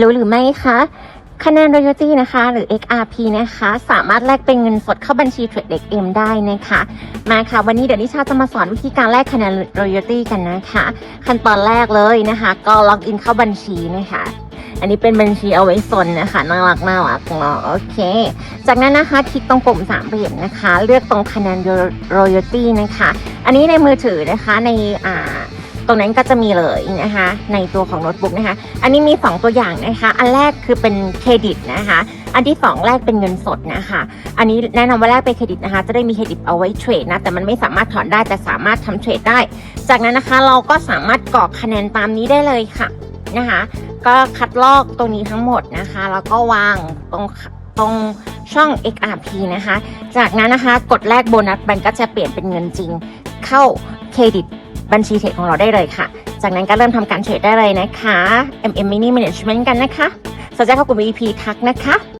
รู้หรือไม่คะคะแนน royalty นะคะ หรือ XRP นะคะ สามารถแลกเป็นเงินสดเข้าบัญชี Trade XM ได้นะคะ มาค่ะ วันนี้เดี๋ยวนิชาจะมาสอนวิธีการแลกคะแนน royalty กันนะคะ ขั้นตอนแรกเลยนะคะ ก็ล็อกอินเข้าบัญชีนะคะ อันนี้เป็นบัญชีเอาไว้สนนะคะน่ารักน่ารักเนาะโอเค จากนั้นนะคะคลิกตรงปุ่มสามเหลี่ยมนะคะ เลือกตรงคะแนน royalty นะคะ อันนี้ในมือถือนะคะในอ่า รงนั้นก็จะมีเลยนะคะ ในตัวของโน้ตบุ๊กนะคะ อันนี้มี 2 ตัวอย่างนะคะ อันแรกคือเป็นเครดิตนะคะ อันที่ 2 แรกเป็นเงินสดนะคะ อันนี้แนะนำว่าแรกเป็นเครดิตนะคะ จะได้มีเครดิตเอาไว้เทรดนะ แต่มันไม่สามารถถอนได้แต่สามารถทำเทรดได้ จากนั้นนะคะเราก็สามารถกรอกคะแนนตามนี้ได้เลยค่ะนะคะ ก็คัดลอกตรงนี้ทั้งหมดนะคะ แล้วก็วางตรงตรงช่อง XRP นะคะ จากนั้นนะคะกดแลกโบนัสมันก็จะเปลี่ยนเป็นเงินจริงเข้าเครดิต บัญชีเทรดของเราได้เลยค่ะ จากนั้นก็เริ่มทำการเทรดได้เลยนะคะ MM Mini Management กันนะคะสนใจเข้ากลุ่ม EP ทักนะคะ